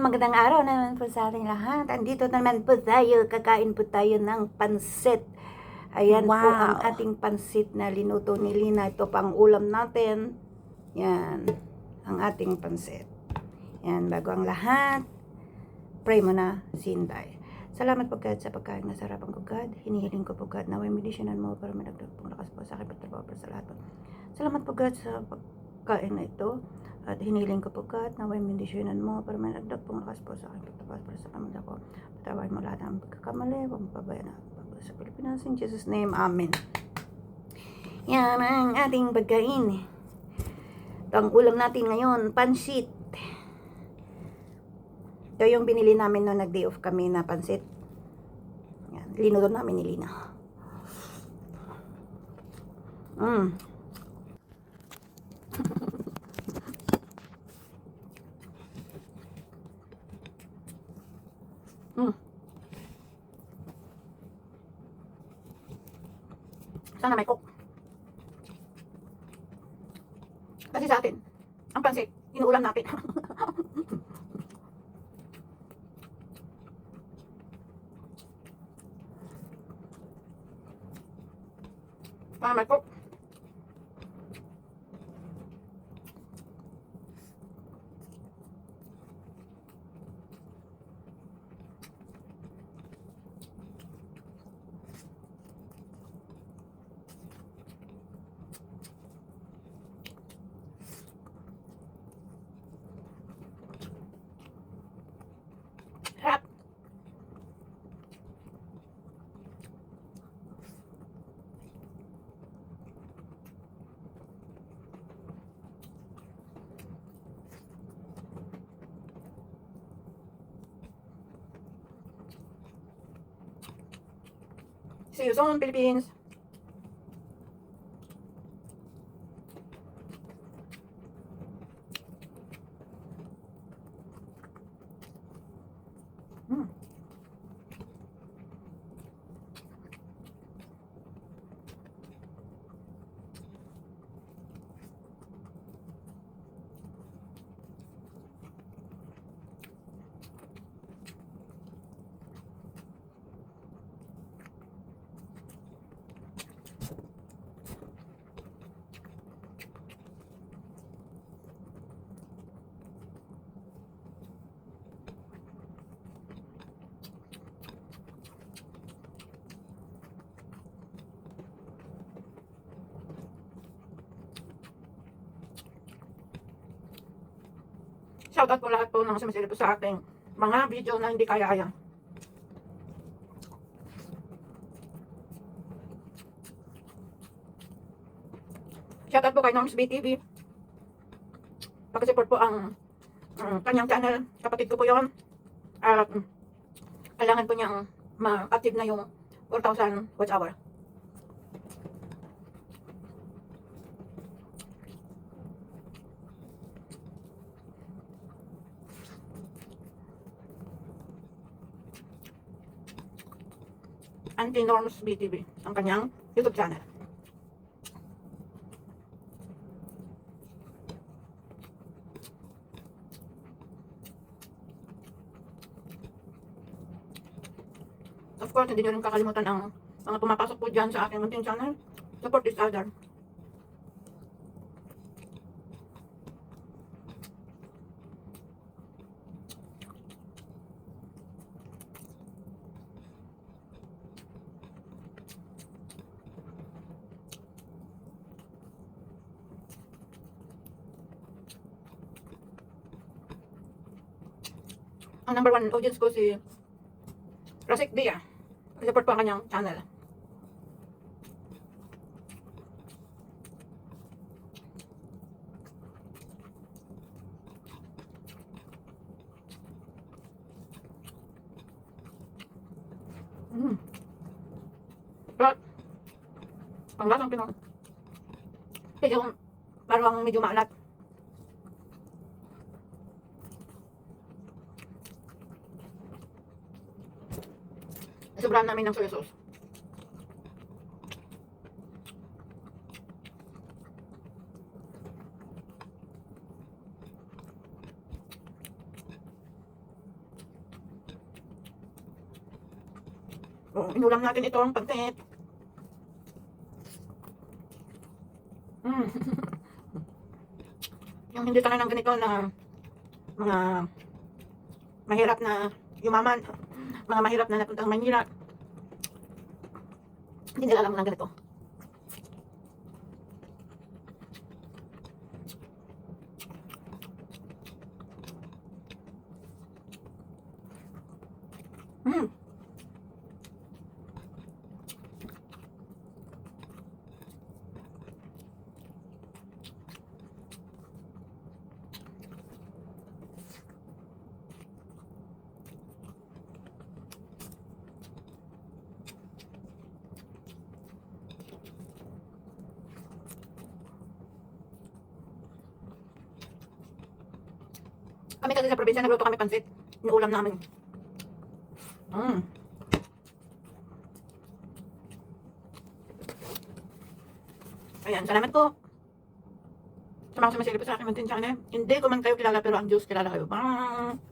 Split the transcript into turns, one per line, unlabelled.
Magandang araw naman po sa ating lahat. Andito naman po tayo, kakain po tayo ng pansit. Ayan po
Wow.
ang ating pansit na linuto ni Lina. Ito pa ang ulam natin. Yan, ang ating pansit. Yan, bago ang lahat, pray mo na, sinday. Salamat po God sa pagkain na sarapan ko God. Hinihiling ko po God na may medisyonan mo para madagdag pong lakas po sa akin pagtrabaho para sa lahat po. Salamat po God sa pagkain na ito. At hiniling ko po God na may medisyonan mo para madagdag pong lakas po sa akin pagtrabaho para sa pamilya ko. Patawarin mo lahat ng pagkakamali. Huwag mo pabayaan na sa Pilipinas. In Jesus' name, Amen. Yan ang ating pagkain. Ito ang ulam natin ngayon, pansit. Ito yung binili namin noong nag-day off kami na pansit. Yan, linuto namin ni Lina. Mm. Mm. Sana may cook. Kasi sa atin, ang pansit, inuulam natin. Para may cook. See you soon, Philippines. Mm. Shoutout po lahat po ng sumisilip po sa ating mga video na hindi kaya-aya. Shoutout po kay Norms BTV. Pakisupport po ang ang kanyang channel. Kapatid ko po yon. At mm, kailangan po niyang ma-active na yung 4,000 watch hour. Anti-Norms BTV, ang kanyang YouTube channel. Of course, hindi nyo rin kakalimutan ang mga pumapasok po dyan sa aking munting channel. Support each other. Ang number one audience ko si Rasik Dia. Support po ang kanyang channel. Mm. But, ang lasang Pinoy. Medyo, parang medyo maalat. sobrang namin ng soy sauce.
Oo, inulam natin ito ang pagtet. Mm. yung hindi tayo ng ganito na mga mahirap na yumaman mga mahirap na napuntang Manila. Hindi nila alam ng ganito. Mm. Kami kasi sa probinsya, nagluto kami pansit. Inuulam namin. Mm. Ayan, salamat po. Sa mga sumasilip sa akin, Martin Channel. Hindi ko man kayo kilala, pero ang Diyos kilala kayo. Bye!